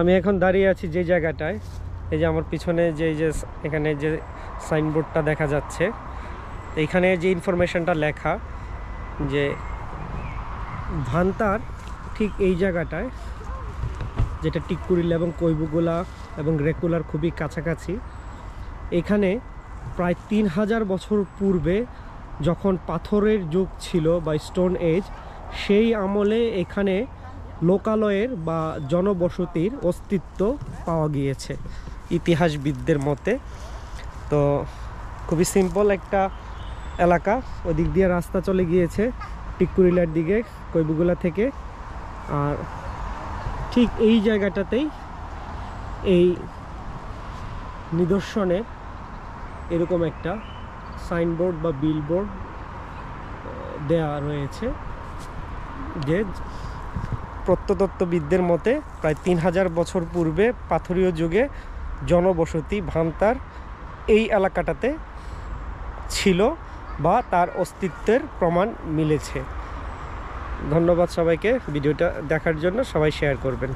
আমি এখন দাঁড়িয়ে আছি যে জায়গাটায়, এই যে আমার পিছনে যে যে এখানে যে সাইনবোর্ডটা দেখা যাচ্ছে তো এখানে যে ইনফরমেশনটা লেখা যে ভান্তার ঠিক এই জায়গাটায়, যেটা টিকুরিল এবং কৈবুগোলা এবং রেকুলার খুবই কাছাকাছি, এখানে প্রায় তিন হাজার বছর পূর্বে যখন পাথরের যুগ ছিল বা স্টোন এজ সেই আমলে এখানে লোকালয়ের বা জনবসতির অস্তিত্ব পাওয়া গিয়েছে ইতিহাসবিদদের মতে। তো খুবই সিম্পল একটা এলাকা, ওদিক দিয়ে রাস্তা চলে গিয়েছে টিকুরিলার দিকে, কৈবুগুলা থেকে। আর ঠিক এই জায়গাটাতেই এই নিদর্শনে এরকম একটা সাইনবোর্ড বা বিলবোর্ড দেয়া রয়েছে যে প্রত্নতত্ত্ববিদদের মতে, প্রায় তিন হাজার বছর পূর্বে পাথরীয় যুগে জনবসতি ভান্তার এই এলাকাটাতে ছিল বা তার অস্তিত্বের প্রমাণ মিলেছে। ধন্যবাদ সবাইকে। ভিডিওটা দেখার জন্য সবাই শেয়ার করবেন।